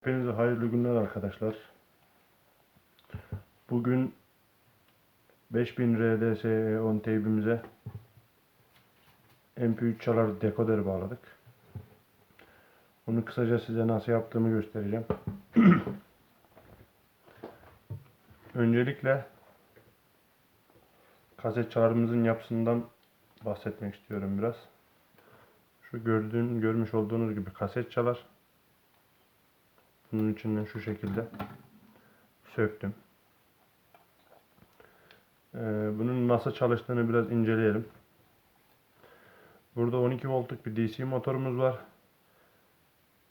Hepinize hayırlı günler arkadaşlar. Bugün 5000 RDSE 10 teybimize MP3 çalar dekoder bağladık. Bunu kısaca size nasıl yaptığımı göstereceğim. Öncelikle kaset çalarımızın yapısından bahsetmek istiyorum biraz. Şu gördüğün, görmüş olduğunuz gibi kaset çalar. Bunun içinden şu şekilde söktüm. Ee, bunun nasıl çalıştığını biraz inceleyelim. Burada 12 voltluk bir DC motorumuz var.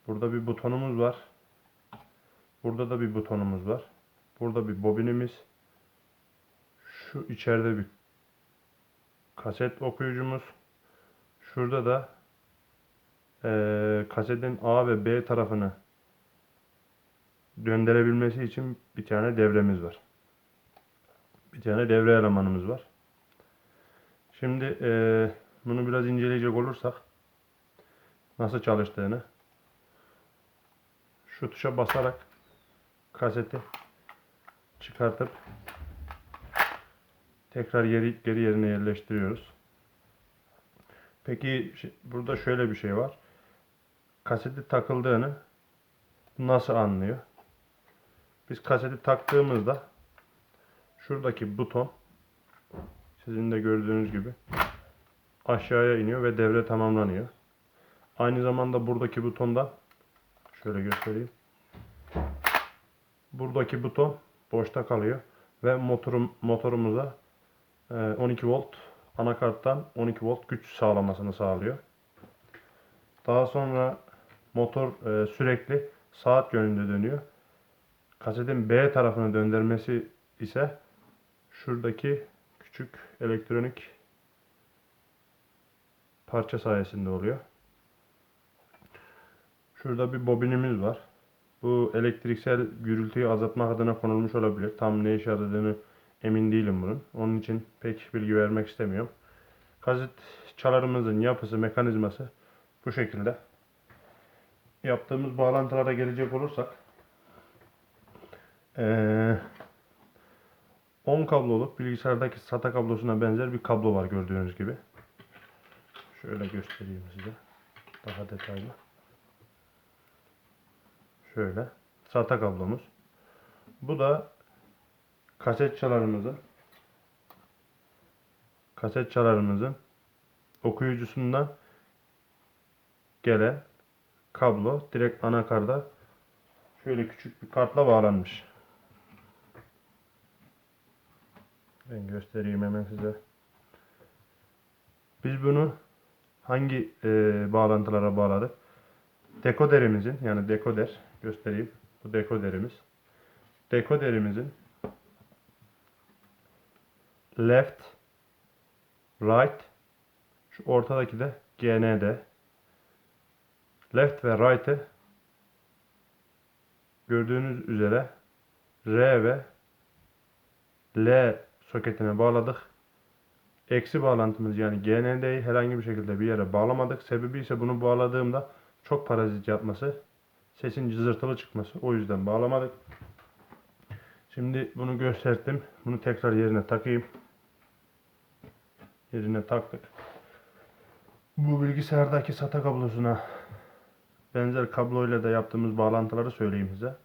Burada bir butonumuz var. Burada da bir butonumuz var. Burada bir bobinimiz. Şu içeride bir kaset okuyucumuz. Şurada da eee kasetin A ve B tarafını döndürebilmesi için bir tane devremiz var. Bir tane devre elemanımız var. Şimdi eee, bunu biraz inceleyecek olursak nasıl çalıştığını şu tuşa basarak kaseti çıkartıp tekrar geri, geri yerine yerleştiriyoruz. Peki burada şöyle bir şey var. Kaseti takıldığını nasıl anlıyor? Biz kaseti taktığımızda şuradaki buton sizin de gördüğünüz gibi aşağıya iniyor ve devre tamamlanıyor. Aynı zamanda buradaki butonda şöyle göstereyim. Buradaki buton boşta kalıyor ve motorum, motorumuza e, 12 volt anakarttan 12 volt güç sağlamasını sağlıyor. Daha sonra motor e, sürekli saat yönünde dönüyor. Kasetin B tarafını döndürmesi ise şuradaki küçük elektronik parça sayesinde oluyor. Şurada bir bobinimiz var. Bu elektriksel gürültüyü azaltmak adına konulmuş olabilir. Tam ne işe yaradığını emin değilim bunun. Onun için pek bilgi vermek istemiyorum. Kaset çalarımızın yapısı, mekanizması bu şekilde. Yaptığımız bağlantılara gelecek olursak ee, 10 kabloluk bilgisayardaki SATA kablosuna benzer bir kablo var gördüğünüz gibi. Şöyle göstereyim size. Daha detaylı. Şöyle. SATA kablomuz. Bu da kaset çalarımızın kaset çalarımızın okuyucusundan gelen kablo direkt anakarda şöyle küçük bir kartla bağlanmış. Ben göstereyim hemen size. Biz bunu hangi e, bağlantılara bağladık? Dekoderimizin yani dekoder göstereyim. Bu dekoderimiz. Dekoderimizin left, right, şu ortadaki de GND. Left ve right'ı gördüğünüz üzere R ve L soketine bağladık. Eksi bağlantımız yani GND'yi herhangi bir şekilde bir yere bağlamadık. Sebebi ise bunu bağladığımda çok parazit yapması, sesin cızırtılı çıkması. O yüzden bağlamadık. Şimdi bunu gösterdim. Bunu tekrar yerine takayım. Yerine taktık. Bu bilgisayardaki SATA kablosuna benzer kabloyla da yaptığımız bağlantıları söyleyeyim size.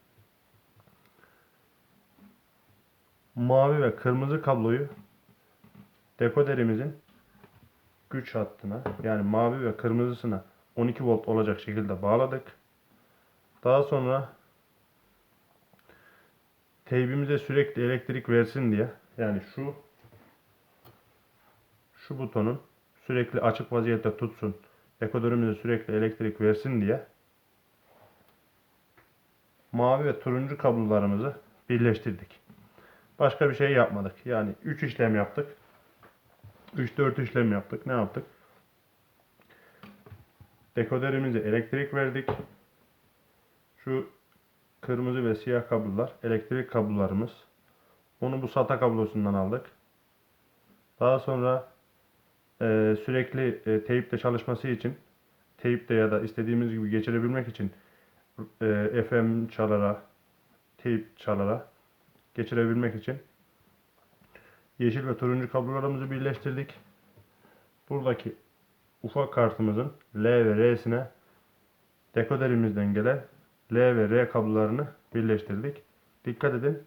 Mavi ve kırmızı kabloyu dekoderimizin güç hattına yani mavi ve kırmızısına 12 volt olacak şekilde bağladık. Daha sonra teybimize sürekli elektrik versin diye yani şu şu butonun sürekli açık vaziyette tutsun dekodörümüze sürekli elektrik versin diye mavi ve turuncu kablolarımızı birleştirdik. Başka bir şey yapmadık. Yani 3 işlem yaptık. 3-4 işlem yaptık. Ne yaptık? Dekoderimize elektrik verdik. Şu kırmızı ve siyah kablolar elektrik kablolarımız. Onu bu SATA kablosundan aldık. Daha sonra e, sürekli e, teyipte çalışması için teyipte ya da istediğimiz gibi geçirebilmek için e, FM çalara, teyp çalara geçirebilmek için yeşil ve turuncu kablolarımızı birleştirdik. Buradaki ufak kartımızın L ve R'sine dekoderimizden gelen L ve R kablolarını birleştirdik. Dikkat edin.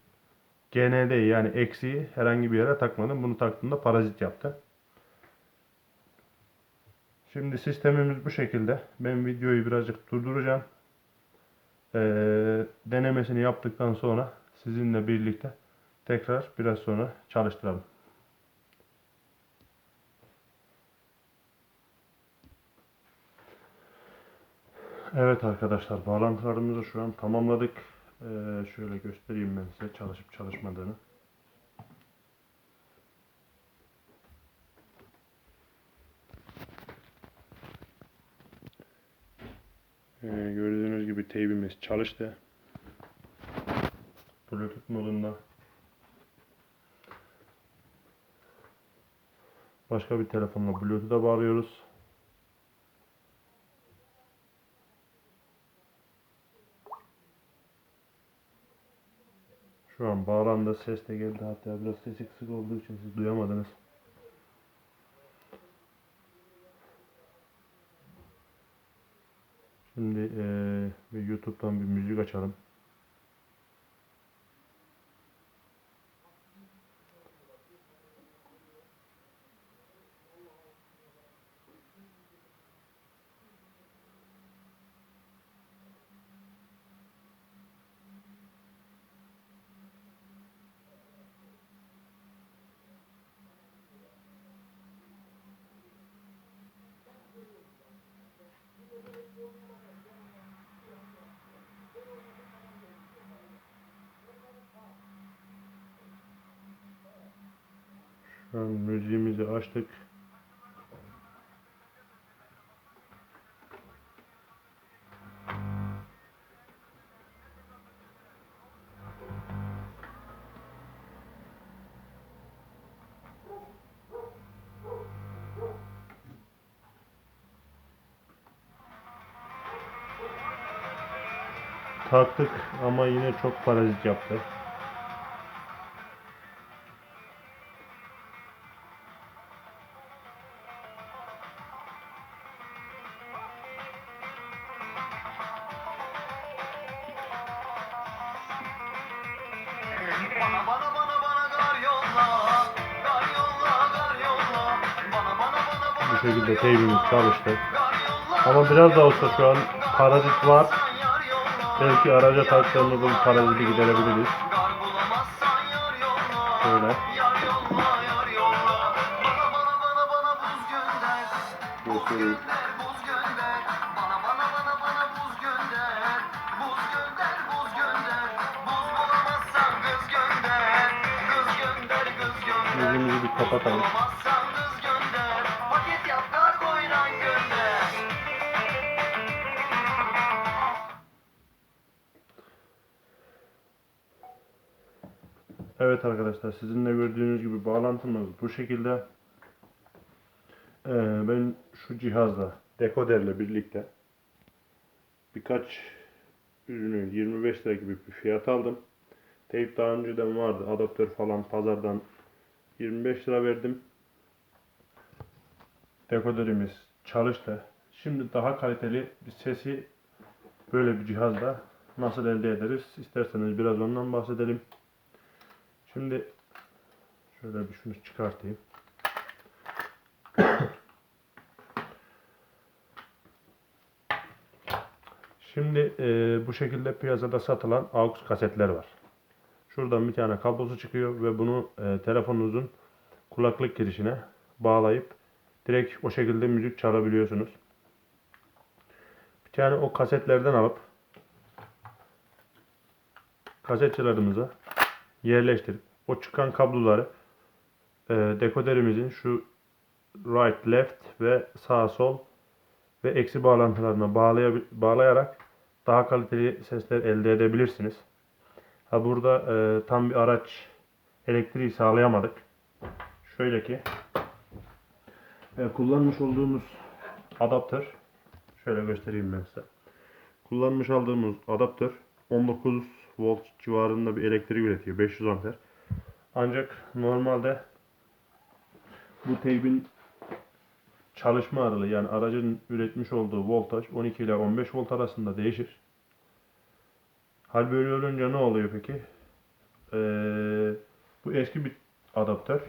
GND'yi yani eksiği herhangi bir yere takmadım. Bunu taktığımda parazit yaptı. Şimdi sistemimiz bu şekilde. Ben videoyu birazcık durduracağım. Ee, denemesini yaptıktan sonra sizinle birlikte tekrar biraz sonra çalıştıralım. Evet arkadaşlar bağlantılarımızı şu an tamamladık. Ee, şöyle göstereyim ben size çalışıp çalışmadığını. Ee, gördüğünüz gibi teybimiz çalıştı. Bluetooth modunda. Başka bir telefonla Bluetooth'a bağlıyoruz. Şu an bağlandı. Ses de geldi. Hatta biraz sesi kısık olduğu için siz duyamadınız. Şimdi bir YouTube'dan bir müzik açalım. Şu an müziğimizi açtık. Taktık ama yine çok parazit yaptı. Bu şekilde teybimiz çalıştı. Ama biraz da olsa şu an parazit var. Belki araca taktığımızda bu paraziti giderebiliriz. Şöyle. Yar yolla, yar yolla. Evet arkadaşlar sizinle gördüğünüz gibi bağlantımız bu şekilde. Ee, ben şu cihazla dekoderle birlikte birkaç ürünü 25 lira gibi bir fiyat aldım. Teyp daha önceden vardı. Adaptör falan pazardan 25 lira verdim. Dekoderimiz çalıştı. Şimdi daha kaliteli bir sesi böyle bir cihazla nasıl elde ederiz? İsterseniz biraz ondan bahsedelim. Şimdi şöyle bir şunu çıkartayım. Şimdi e, bu şekilde piyasada satılan AUX kasetler var. Şuradan bir tane kablosu çıkıyor ve bunu e, telefonunuzun kulaklık girişine bağlayıp direkt o şekilde müzik çalabiliyorsunuz. Bir tane o kasetlerden alıp kasetçilerimize yerleştirip o çıkan kabloları e, dekoderimizin şu right, left ve sağ sol ve eksi bağlantılarına bağlayarak daha kaliteli sesler elde edebilirsiniz. Ha burada e, tam bir araç elektriği sağlayamadık. Şöyle ki e, kullanmış olduğumuz adaptör şöyle göstereyim ben size. kullanmış aldığımız adaptör 19 volt civarında bir elektrik üretiyor. 500 amper. Ancak normalde bu teybin çalışma aralığı yani aracın üretmiş olduğu voltaj 12 ile 15 volt arasında değişir. Hal böyle olunca ne oluyor peki? Ee, bu eski bir adaptör.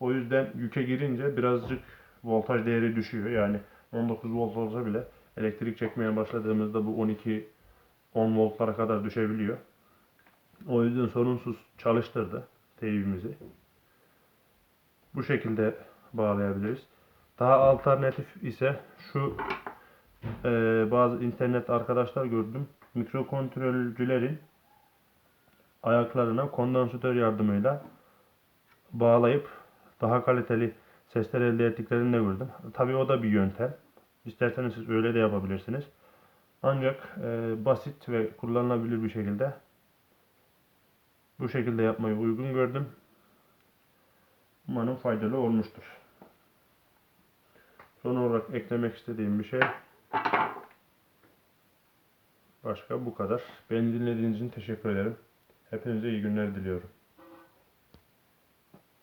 O yüzden yüke girince birazcık voltaj değeri düşüyor. Yani 19 volt olsa bile elektrik çekmeye başladığımızda bu 12 10 voltlara kadar düşebiliyor. O yüzden sorunsuz çalıştırdı teybimizi. Bu şekilde bağlayabiliriz. Daha alternatif ise şu e, bazı internet arkadaşlar gördüm. Mikrokontrolcülerin ayaklarına kondansatör yardımıyla bağlayıp daha kaliteli sesler elde ettiklerini de gördüm. Tabii o da bir yöntem. İsterseniz siz öyle de yapabilirsiniz. Ancak e, basit ve kullanılabilir bir şekilde bu şekilde yapmayı uygun gördüm. Umarım faydalı olmuştur. Son olarak eklemek istediğim bir şey başka bu kadar. Beni dinlediğiniz için teşekkür ederim. Hepinize iyi günler diliyorum.